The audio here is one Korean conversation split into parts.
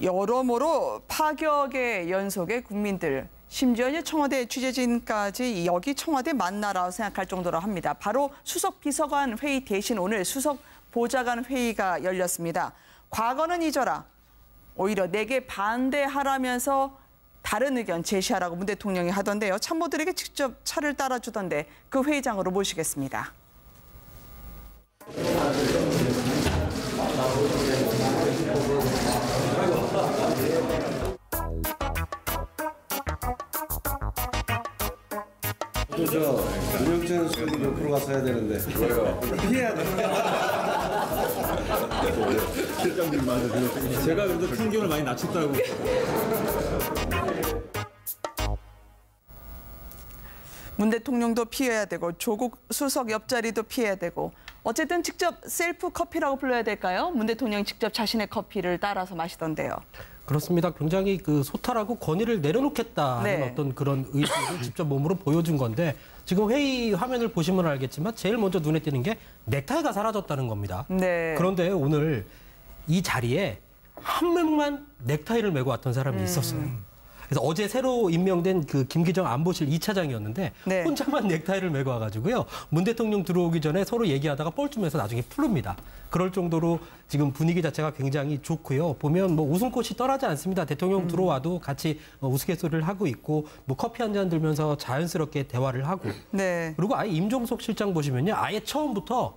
여러모로 파격의 연속의 국민들 심지어 청와대 취재진까지 여기 청와대 만나라 생각할 정도로 합니다. 바로 수석 비서관 회의 대신 오늘 수석 보좌관 회의가 열렸습니다. 과거는 잊어라. 오히려 내게 반대하라면서 다른 의견 제시하라고 문 대통령이 하던데요. 참모들에게 직접 차를 따라주던데 그 회의장으로 모시겠습니다. 그죠. 윤영진 수석이 옆으로 가서 해야 되는데. 왜요? 피해야 돼. 제가 그래도 풍경을 많이 낮췄다고. 문 대통령도 피해야 되고 조국 수석 옆자리도 피해야 되고 어쨌든 직접 셀프 커피라고 불러야 될까요? 문 대통령이 직접 자신의 커피를 따라서 마시던데요. 그렇습니다. 굉장히 그 소탈하고 권위를 내려놓겠다는 네. 어떤 그런 의지를 직접 몸으로 보여준 건데 지금 회의 화면을 보시면 알겠지만 제일 먼저 눈에 띄는 게 넥타이가 사라졌다는 겁니다. 네. 그런데 오늘 이 자리에 한 명만 넥타이를 메고 왔던 사람이 있었어요. 그래서 어제 새로 임명된 그 김기정 안보실 이차장이었는데 네. 혼자만 넥타이를 메고 와가지고요. 문 대통령 들어오기 전에 서로 얘기하다가 뻘쭘해서 나중에 풀릅니다. 그럴 정도로 지금 분위기 자체가 굉장히 좋고요. 보면 뭐 웃음꽃이 떠나지 않습니다. 대통령 들어와도 같이 어, 우스갯소리를 하고 있고 뭐 커피 한 잔 들면서 자연스럽게 대화를 하고 네. 그리고 아예 임종석 실장 보시면요. 아예 처음부터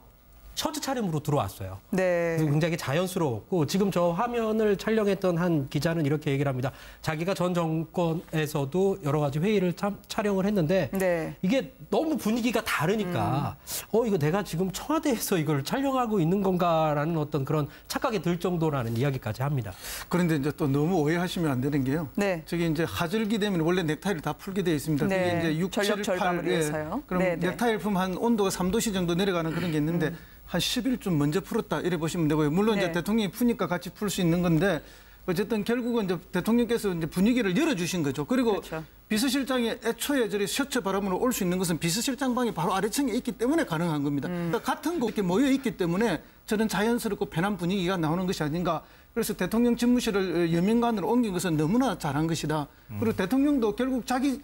셔츠 차림으로 들어왔어요. 네. 굉장히 자연스러웠고 지금 저 화면을 촬영했던 한 기자는 이렇게 얘기를 합니다. 자기가 전 정권에서도 여러 가지 회의를 참, 촬영을 했는데 네. 이게 너무 분위기가 다르니까 어 이거 내가 지금 청와대에서 이걸 촬영하고 있는 건가라는 어떤 그런 착각이 들 정도라는 이야기까지 합니다. 그런데 이제 또 너무 오해하시면 안 되는 게요. 네. 저기 이제 하절기 되면 원래 넥타이를 다 풀게 되어 있습니다. 네. 그게 이제 6, 전력 7, 절감을 8. 위해서요. 그럼 네, 네. 넥타이를 풀면 한 온도가 3도씨 정도 내려가는 그런 게 있는데 음. 한 10일 좀 먼저 풀었다 이래 보시면 되고요. 물론 네. 이제 대통령이 푸니까 같이 풀 수 있는 건데 어쨌든 결국은 이제 대통령께서 이제 분위기를 열어주신 거죠. 그리고 그렇죠. 비서실장이 애초에 저리 셔츠 바람으로 올 수 있는 것은 비서실장 방이 바로 아래층에 있기 때문에 가능한 겁니다. 음. 그러니까 같은 곳 이렇게 모여 있기 때문에 저는 자연스럽고 편한 분위기가 나오는 것이 아닌가. 그래서 대통령 집무실을 여민관으로 옮긴 것은 너무나 잘한 것이다. 그리고 대통령도 결국 자기 어,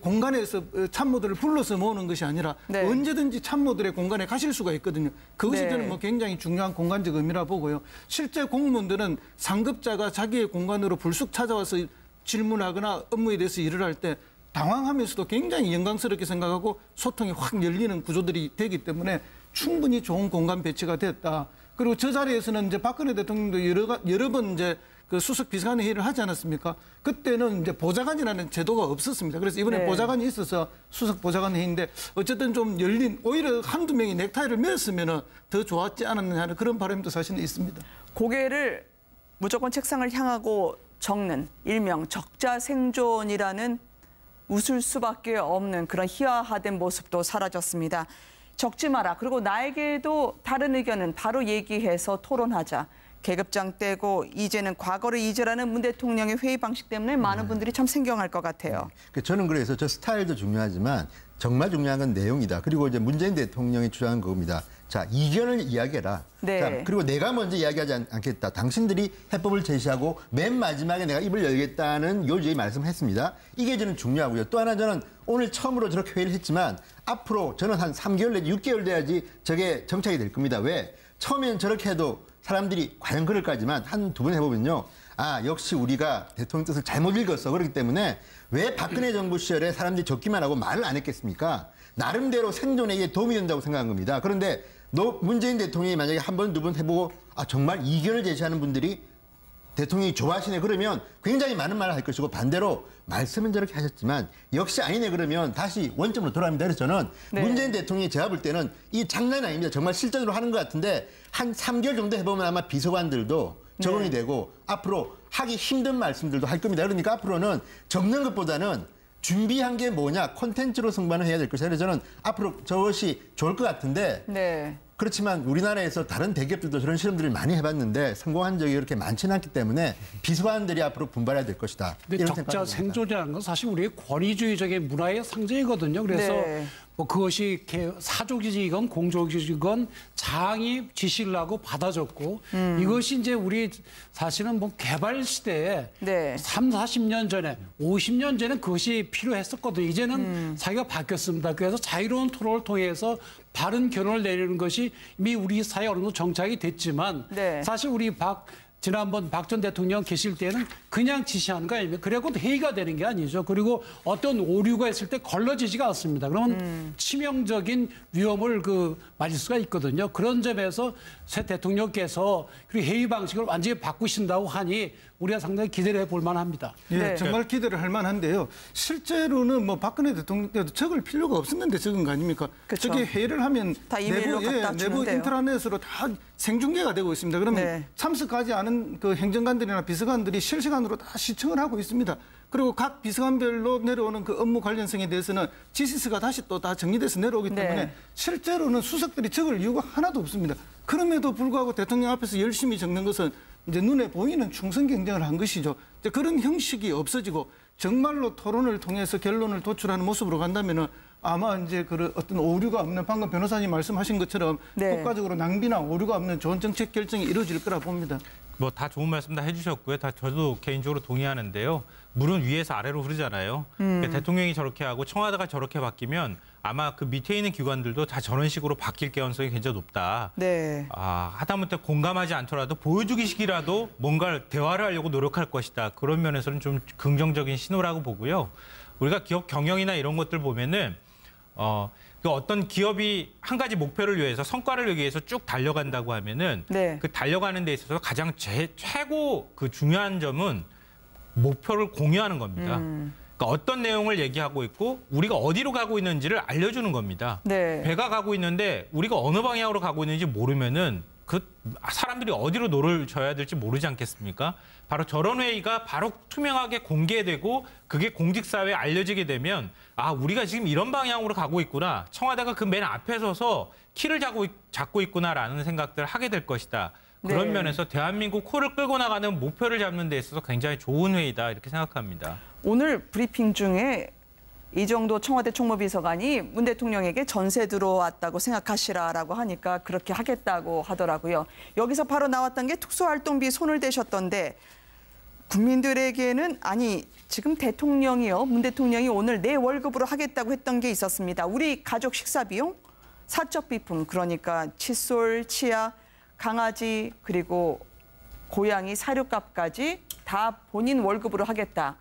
공간에서 어, 참모들을 불러서 모으는 것이 아니라 네. 언제든지 참모들의 공간에 가실 수가 있거든요. 그것이 네. 저는 뭐 굉장히 중요한 공간적 의미라 보고요. 실제 공무원들은 상급자가 자기의 공간으로 불쑥 찾아와서 질문하거나 업무에 대해서 일을 할 때 당황하면서도 굉장히 영광스럽게 생각하고 소통이 확 열리는 구조들이 되기 때문에 충분히 좋은 공간 배치가 됐다. 그리고 저 자리에서는 이제 박근혜 대통령도 여러, 가- 여러 번 이제 그 수석 비서관 회의를 하지 않았습니까? 그때는 이제 보좌관이라는 제도가 없었습니다. 그래서 이번에 네. 보좌관이 있어서 수석 보좌관 회의인데 어쨌든 좀 열린 오히려 한두 명이 넥타이를 매었으면 더 좋았지 않았느냐 하는 그런 바람도 사실은 있습니다. 고개를 무조건 책상을 향하고 적는 일명 적자 생존이라는 웃을 수밖에 없는 그런 희화화된 모습도 사라졌습니다. 적지 마라. 그리고 나에게도 다른 의견은 바로 얘기해서 토론하자. 계급장 떼고 이제는 과거를 잊으라는 문 대통령의 회의 방식 때문에 많은 분들이 참 생경할 것 같아요. 그 저는 그래서 저 스타일도 중요하지만 정말 중요한 건 내용이다. 그리고 이제 문재인 대통령이 주장한 그겁니다. 자, 이견을 이야기해라. 네. 자, 그리고 내가 먼저 이야기하지 않, 않겠다. 당신들이 해법을 제시하고 맨 마지막에 내가 입을 열겠다는 요지의 말씀을 했습니다. 이게 저는 중요하고요. 또 하나 저는 오늘 처음으로 저렇게 회의를 했지만 앞으로 저는 한 3개월 내지 6개월 돼야지 저게 정착이 될 겁니다. 왜? 처음에는 저렇게 해도 사람들이 과연 그럴까지만 한 두 번 해보면요. 아, 역시 우리가 대통령 뜻을 잘못 읽었어. 그렇기 때문에 왜 박근혜 정부 시절에 사람들이 적기만 하고 말을 안 했겠습니까? 나름대로 생존에 도움이 된다고 생각한 겁니다. 그런데 너 문재인 대통령이 만약에 한 번, 두 번 해보고 아, 정말 이견을 제시하는 분들이 대통령이 좋아하시네 그러면 굉장히 많은 말을 할 것이고 반대로 말씀은 저렇게 하셨지만 역시 아니네 그러면 다시 원점으로 돌아갑니다. 그래서 저는 네. 문재인 대통령이 제가 볼 때는 이 장난이 아닙니다. 정말 실전으로 하는 것 같은데 한 3개월 정도 해보면 아마 비서관들도 적응이 네. 되고 앞으로 하기 힘든 말씀들도 할 겁니다. 그러니까 앞으로는 적는 것보다는 준비한 게 뭐냐 콘텐츠로 승부를 해야 될. 그래서 저는 앞으로 저것이 좋을 것 같은데 네. 그렇지만 우리나라에서 다른 대기업들도 저런 실험들을 많이 해봤는데 성공한 적이 그렇게 많지는 않기 때문에 비서관들이 앞으로 분발해야 될 것이다. 근데 이런 적자. 생존이라는 건 사실 우리의 권위주의적인 문화의 상징이거든요. 그래서 네. 뭐 그것이 개- 사족이건 공족이건 장이 지시를 하고 받아줬고 이것이 이제 우리 사실은 뭐 개발 시대에 네. 삼, 사십 년 전에, 오십 년 전에 그것이 필요했었거든요. 이제는 음. 사회가 바뀌었습니다. 그래서 자유로운 토론을 통해서 바른 결론을 내리는 것이 이미 우리 사회에 어느 정도 정착이 됐지만 네. 사실 우리 박 지난번 박 전 대통령 계실 때는 그냥 지시하는 거 아닙니까? 그래고 회의가 되는 게 아니죠. 그리고 어떤 오류가 있을 때 걸러지지가 않습니다. 그러면 음. 치명적인 위험을 그 맞을 수가 있거든요. 그런 점에서 새 대통령께서 그리고 회의 방식을 완전히 바꾸신다고 하니 우리가 상당히 기대를 해볼 만합니다. 예, 네. 정말 기대를 할 만한데요. 실제로는 뭐 박근혜 대통령 때도 적을 필요가 없었는데 적은 거 아닙니까? 그쵸. 저게 회의를 하면 다 이메일로 내부, 예, 갖다 내부. 인트라넷으로 다 생중계가 되고 있습니다. 그러면 네. 참석하지 않은 그 행정관들이나 비서관들이 실시간으로 다 시청을 하고 있습니다. 그리고 각 비서관별로 내려오는 그 업무 관련성에 대해서는 지시서가 다시 또 다 정리돼서 내려오기 네. 때문에 실제로는 수석들이 적을 이유가 하나도 없습니다. 그럼에도 불구하고 대통령 앞에서 열심히 적는 것은 이제 눈에 보이는 충성 경쟁을 한 것이죠. 그런 형식이 없어지고 정말로 토론을 통해서 결론을 도출하는 모습으로 간다면은 아마 이제 그 어떤 오류가 없는 방금 변호사님 말씀하신 것처럼 네. 국가적으로 낭비나 오류가 없는 좋은 정책 결정이 이루어질 거라 봅니다. 뭐 다 좋은 말씀 다 해주셨고요. 다 저도 개인적으로 동의하는데요. 물은 위에서 아래로 흐르잖아요. 그러니까 대통령이 저렇게 하고 청와대가 저렇게 바뀌면 아마 그 밑에 있는 기관들도 다 저런 식으로 바뀔 가능성이 굉장히 높다. 네. 아, 하다못해 공감하지 않더라도 보여주기식이라도 뭔가를 대화를 하려고 노력할 것이다. 그런 면에서는 좀 긍정적인 신호라고 보고요. 우리가 기업 경영이나 이런 것들 보면은 어, 그 어떤 기업이 한 가지 목표를 위해서 성과를 위해서 쭉 달려간다고 하면은 네. 그 달려가는 데 있어서 가장 제, 최고 그 중요한 점은 목표를 공유하는 겁니다. 음. 그러니까 어떤 내용을 얘기하고 있고 우리가 어디로 가고 있는지를 알려주는 겁니다. 네. 배가 가고 있는데 우리가 어느 방향으로 가고 있는지 모르면은 그 사람들이 어디로 노를 져야 될지 모르지 않겠습니까? 바로 저런 회의가 바로 투명하게 공개되고 그게 공직사회에 알려지게 되면 아 우리가 지금 이런 방향으로 가고 있구나 청와대가 그 맨 앞에 서서 키를 잡고, 있- 잡고 있구나라는 생각들을 하게 될 것이다. 그런 네. 면에서 대한민국 코를 끌고 나가는 목표를 잡는 데 있어서 굉장히 좋은 회의다 이렇게 생각합니다. 오늘 브리핑 중에 이정도 청와대 총무비서관이 문 대통령에게 전세 들어왔다고 생각하시라라고 하니까 그렇게 하겠다고 하더라고요. 여기서 바로 나왔던 게 특수활동비 손을 대셨던데 국민들에게는 아니 지금 대통령이요 문 대통령이 오늘 내 월급으로 하겠다고 했던 게 있었습니다. 우리 가족 식사 비용, 사적 비품 그러니까 칫솔, 치약, 강아지 그리고 고양이 사료값까지 다 본인 월급으로 하겠다.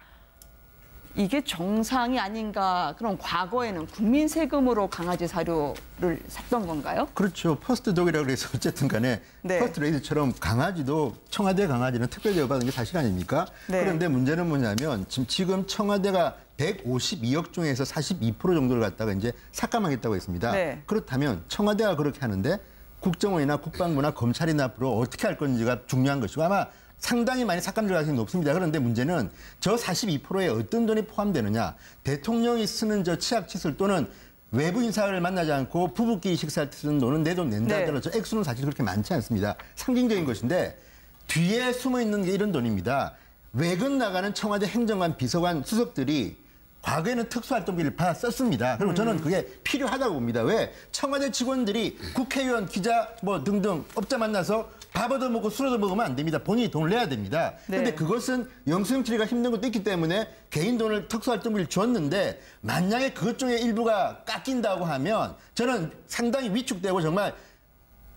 이게 정상이 아닌가? 그럼 과거에는 국민 세금으로 강아지 사료를 샀던 건가요? 그렇죠. 퍼스트 독이라고 그래서 어쨌든 간에 네. 퍼스트 레이드처럼 강아지도 청와대 강아지는 특별 대우받은 게 사실 아닙니까? 네. 그런데 문제는 뭐냐면 지금, 지금 청와대가 152억 중에서 42% 정도를 갖다가 이제 삭감하겠다고 했습니다. 네. 그렇다면 청와대가 그렇게 하는데 국정원이나 국방부나 검찰이나 앞으로 어떻게 할 건지가 중요한 것이고 아마 상당히 많이 삭감될 가능성이 높습니다. 그런데 문제는 저 42%에 어떤 돈이 포함되느냐. 대통령이 쓰는 저 치약 칫솔 또는 외부 인사를 만나지 않고 부부끼리 식사할 때 쓰는 돈은 내 돈 낸다 네. 하더라도 저 액수는 사실 그렇게 많지 않습니다. 상징적인 것인데 뒤에 숨어 있는 게 이런 돈입니다. 외근 나가는 청와대 행정관, 비서관, 수석들이 과거에는 특수활동비를 받아 썼습니다. 그리고 저는 그게 필요하다고 봅니다. 왜? 청와대 직원들이 국회의원, 기자 뭐 등등 업자 만나서 밥 얻어 먹고 술 얻어 먹으면 안 됩니다. 본인이 돈을 내야 됩니다. 네. 근데 그것은 영수증 처리가 힘든 것도 있기 때문에 개인 돈을 특수활동비를 줬는데 만약에 그것 중에 일부가 깎인다고 하면 저는 상당히 위축되고 정말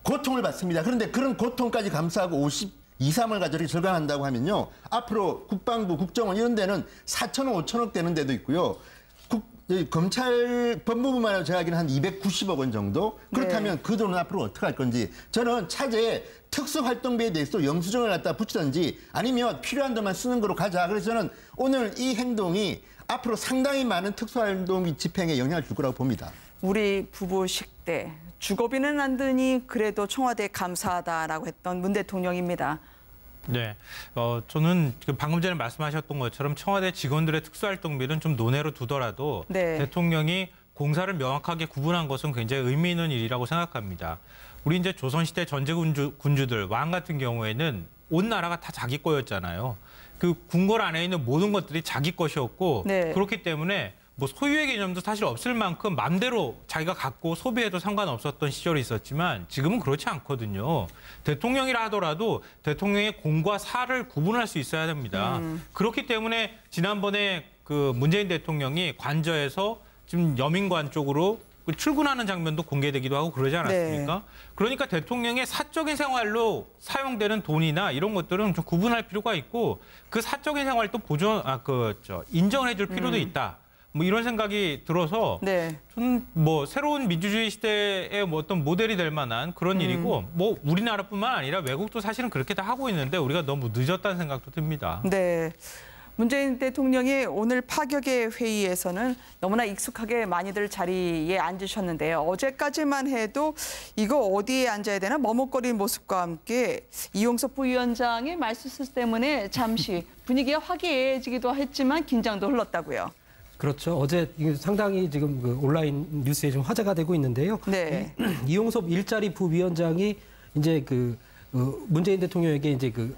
고통을 받습니다. 그런데 그런 고통까지 감수하고 50, 2, 3을 가지고 이렇게 절감한다고 하면요. 앞으로 국방부, 국정원 이런 데는 4천억, 5천억 되는 데도 있고요. 국, 이 검찰 법무부만 해도 제가 알기로는 한 290억 원 정도? 그렇다면 그 돈은 앞으로 어떻게 할 건지 저는 차제에 특수활동비에 대해서 영수증을 갖다 붙이든지 아니면 필요한 돈만 쓰는 거로 가자. 그래서 저는 오늘 이 행동이 앞으로 상당히 많은 특수활동비 집행에 영향을 줄 거라고 봅니다. 우리 부부 식대 주거비는 안 드니 그래도 청와대 감사하다라고 했던 문 대통령입니다. 네, 어, 저는 그 방금 전에 말씀하셨던 것처럼 청와대 직원들의 특수활동비는 좀 논외로 두더라도 네. 대통령이 공사를 명확하게 구분한 것은 굉장히 의미 있는 일이라고 생각합니다. 우리 이제 조선시대 전제 군주 군주들 왕 같은 경우에는 온 나라가 다 자기 거였잖아요. 그 궁궐 안에 있는 모든 것들이 자기 것이었고 네. 그렇기 때문에 뭐 소유의 개념도 사실 없을 만큼 마음대로 자기가 갖고 소비해도 상관없었던 시절이 있었지만 지금은 그렇지 않거든요. 대통령이라 하더라도 대통령의 공과 사를 구분할 수 있어야 됩니다. 그렇기 때문에 지난번에 그 문재인 대통령이 관저에서 지금 여민관 쪽으로 그 출근하는 장면도 공개되기도 하고 그러지 않았습니까? 그러니까 대통령의 사적인 생활로 사용되는 돈이나 이런 것들은 좀 구분할 필요가 있고 그 사적인 생활도 보존 아그저 인정해 줄 필요도 있다. 뭐 이런 생각이 들어서 네. 저는 뭐 새로운 민주주의 시대의 뭐 어떤 모델이 될 만한 그런 일이고 뭐 우리나라뿐만 아니라 외국도 사실은 그렇게 다 하고 있는데 우리가 너무 늦었다는 생각도 듭니다. 네. 문재인 대통령이 오늘 파격의 회의에서는 너무나 익숙하게 많이들 자리에 앉으셨는데요. 어제까지만 해도 이거 어디에 앉아야 되나 머뭇거리는 모습과 함께 이용석 부위원장의 말실수 때문에 잠시 분위기가 화기애애지기도 했지만 긴장도 흘렀다고요. 그렇죠. 어제 상당히 지금 그 온라인 뉴스에 좀 화제가 되고 있는데요. 네. 이용섭 일자리 부위원장이 이제 그, 그 문재인 대통령에게 이제 그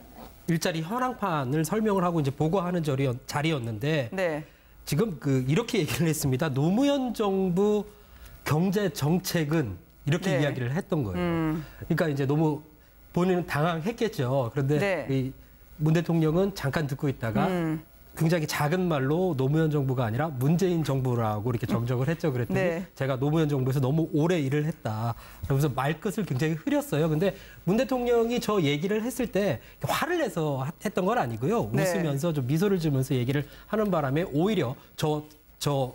일자리 현황판을 설명을 하고 이제 보고하는 자리였, 자리였 는데 네. 지금 그 이렇게 얘기를 했습니다. 노무현 정부 경제 정책은 이렇게 네. 이야기를 했던 거예요. 그러니까 이제 너무 본인은 당황했겠죠. 그런데 네. 이문 대통령은 잠깐 듣고 있다가 음. 굉장히 작은 말로 노무현 정부가 아니라 문재인 정부라고 이렇게 정정을 했죠. 그랬더니 네. 제가 노무현 정부에서 너무 오래 일을 했다. 그러면서 말끝을 굉장히 흐렸어요. 근데 문 대통령이 저 얘기를 했을 때 화를 내서 하- 했던 건 아니고요. 네. 웃으면서 좀 미소를 지으면서 얘기를 하는 바람에 오히려 저, 저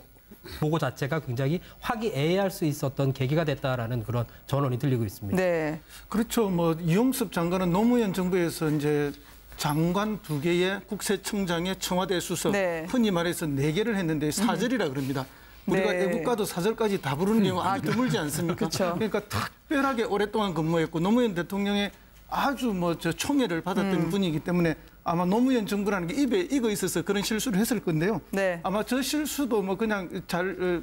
보고 자체가 굉장히 화기애애할 수 있었던 계기가 됐다라는 그런 전언이 들리고 있습니다. 네. 그렇죠. 뭐 이용섭 장관은 노무현 정부에서 이제 장관 두 개의 국세청장의 청와대 수석, 네. 흔히 말해서 네 개를 했는데 사절이라 그럽니다. 우리가 네. 애국가도 사절까지 다 부르는 경우 아주 드물지 않습니까? 그러니까 특별하게 오랫동안 근무했고 노무현 대통령의 아주 뭐 저 총애를 받았던 음. 분이기 때문에 아마 노무현 정부라는 게 입에 익어 있어서 그런 실수를 했을 건데요. 네. 아마 저 실수도 뭐 그냥 잘 어,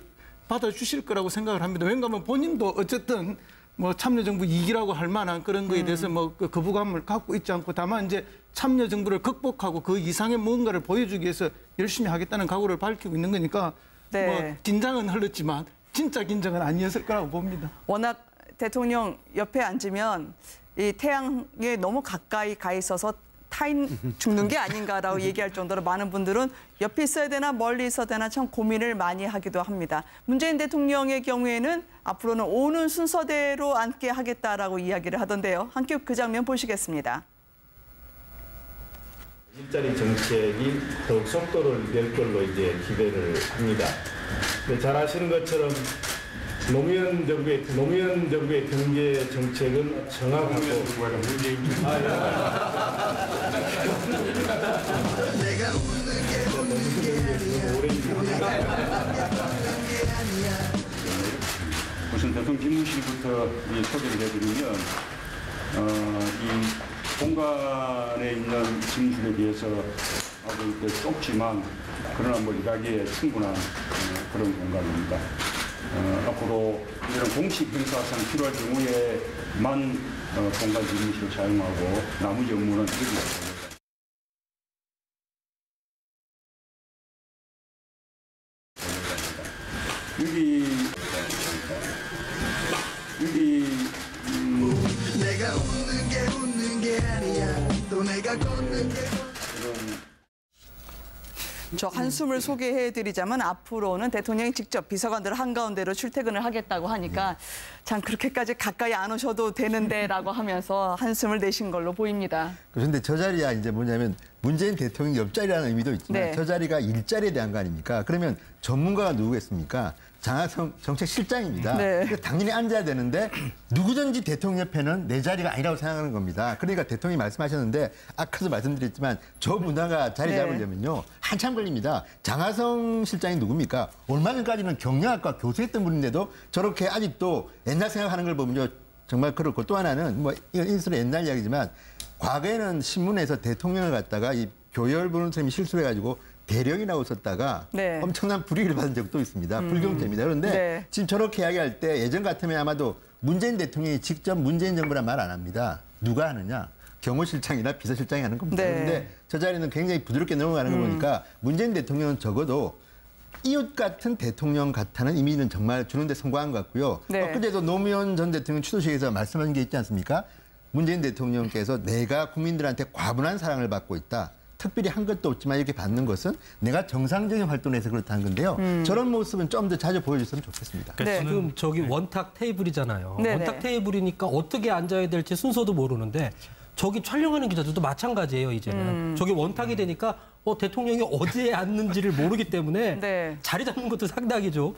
받아주실 거라고 생각을 합니다. 왜냐하면 본인도 어쨌든 뭐 참여정부 이기라고 할 만한 그런 거에 대해서 뭐그 거부감을 갖고 있지 않고 다만 이제 참여정부를 극복하고 그 이상의 무언가를 보여주기 위해서 열심히 하겠다는 각오를 밝히고 있는 거니까 네. 뭐 긴장은 흘렀지만 진짜 긴장은 아니었을 거라고 봅니다. 워낙 대통령 옆에 앉으면 이 태양에 너무 가까이 가 있어서 타인 죽는 게 아닌가라고 얘기할 정도로 많은 분들은 옆에 있어야 되나 멀리 있어야 되나 참 고민을 많이 하기도 합니다. 문재인 대통령의 경우에는 앞으로는 오는 순서대로 앉게 하겠다라고 이야기를 하던데요. 함께 그 장면 보시겠습니다. 일자리 정책이 더욱 속도를 낼 걸로 이제 기대를 합니다. 근데 잘 아시는 것처럼 노무현 정부의 노무현 정부의 경제 정책은 정확하고. 우선 대통령 집무실부터 이 소개를 해드리면 어, 이 공간에 있는 집무실에 비해서 아주 좁지만 그러나 뭐 일하기에 충분한 어, 그런 공간입니다. 어, 앞으로 이런 공식 행사상 필요할 경우에만 어, 공간 집무실을 사용하고 나머지 업무는 여기서 저 한숨을 소개해드리자면 앞으로는 대통령이 직접 비서관들 한가운데로 출퇴근을 하겠다고 하니까 참 그렇게까지 가까이 안 오셔도 되는데라고 하면서 한숨을 내신 걸로 보입니다. 그런데 저 자리야 이제 뭐냐면 문재인 대통령 옆자리라는 의미도 있지만 네. 저 자리가 일자리에 대한 거 아닙니까? 그러면 전문가가 누구겠습니까? 장하성 정책실장입니다. 네. 그러니까 당연히 앉아야 되는데 누구든지 대통령 옆에는 내 자리가 아니라고 생각하는 겁니다. 그러니까 대통령이 말씀하셨는데 아까도 말씀드렸지만 저 문화가 자리 네. 잡으려면요 한참 걸립니다. 장하성 실장이 누굽니까? 얼마 전까지는 경영학과 교수했던 분인데도 저렇게 아직도 옛날 생각하는 걸 보면요 정말 그렇고 또 하나는 뭐 이건 인수로 옛날 이야기지만 과거에는 신문에서 대통령을 갖다가 이 교열 부는 셈이 실수해가지고 대령이라고 썼다가 네. 엄청난 불이익을 받은 적도 있습니다. 불경죄입니다. 그런데 네. 지금 저렇게 이야기할 때 예전 같으면 아마도 문재인 대통령이 직접 문재인 정부란 말 안 합니다. 누가 하느냐? 경호실장이나 비서실장이 하는 겁니다. 네. 그런데 저 자리는 굉장히 부드럽게 넘어가는 거 보니까 문재인 대통령은 적어도 이웃 같은 대통령 같다는 이미지는 정말 주는데 성공한 것 같고요. 네. 엊그제도 노무현 전 대통령 추도식에서 말씀하신 게 있지 않습니까? 문재인 대통령께서 내가 국민들한테 과분한 사랑을 받고 있다. 특별히 한 것도 없지만 이렇게 받는 것은 내가 정상적인 활동에서 그렇다는 건데요. 저런 모습은 좀 더 자주 보여줬으면 좋겠습니다. 그러니까 네. 지금 저기 원탁 테이블이잖아요. 네네. 원탁 테이블이니까 어떻게 앉아야 될지 순서도 모르는데 저기 촬영하는 기자들도 마찬가지예요. 이제는 음. 저기 원탁이 되니까 어, 대통령이 어디에 앉는지를 모르기 때문에 네. 자리 잡는 것도 상당히 좀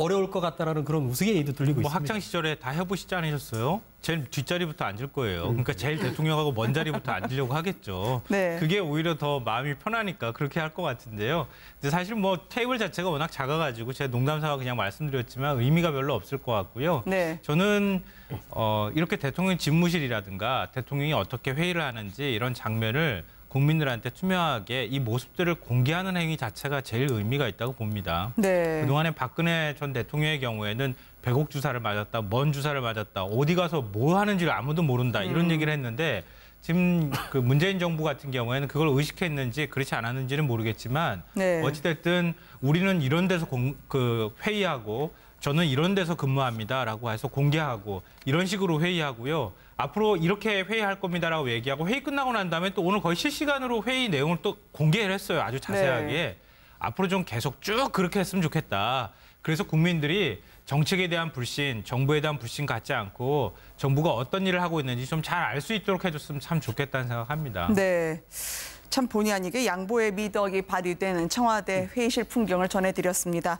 어려울 것 같다라는 그런 우스개의도 들리고 뭐 있습니다. 학창 시절에 다 해보시지 않으셨어요? 제일 뒷자리부터 앉을 거예요. 그러니까 제일 대통령하고 먼 자리부터 앉으려고 하겠죠. 네. 그게 오히려 더 마음이 편하니까 그렇게 할 것 같은데요. 근데 사실 뭐 테이블 자체가 워낙 작아가지고 제가 농담삼아 그냥 말씀드렸지만 의미가 별로 없을 것 같고요. 네. 저는 어, 이렇게 대통령 집무실이라든가 대통령이 어떻게 회의를 하는지 이런 장면을 국민들한테 투명하게 이 모습들을 공개하는 행위 자체가 제일 의미가 있다고 봅니다. 네. 그동안에 박근혜 전 대통령의 경우에는 배곡 주사를 맞았다, 먼 주사를 맞았다, 어디 가서 뭐 하는지를 아무도 모른다 이런 음. 얘기를 했는데 지금 그 문재인 정부 같은 경우에는 그걸 의식했는지 그렇지 않았는지는 모르겠지만 네. 어찌됐든 우리는 이런 데서 공, 그 회의하고 저는 이런 데서 근무합니다라고 해서 공개하고 이런 식으로 회의하고요. 앞으로 이렇게 회의할 겁니다라고 얘기하고 회의 끝나고 난 다음에 또 오늘 거의 실시간으로 회의 내용을 또 공개를 했어요. 아주 자세하게. 네. 앞으로 좀 계속 쭉 그렇게 했으면 좋겠다. 그래서 국민들이 정책에 대한 불신, 정부에 대한 불신 갖지 않고 정부가 어떤 일을 하고 있는지 좀 잘 알 수 있도록 해줬으면 참 좋겠다는 생각합니다. 네. 참 본의 아니게 양보의 미덕이 발휘되는 청와대 회의실 풍경을 전해드렸습니다.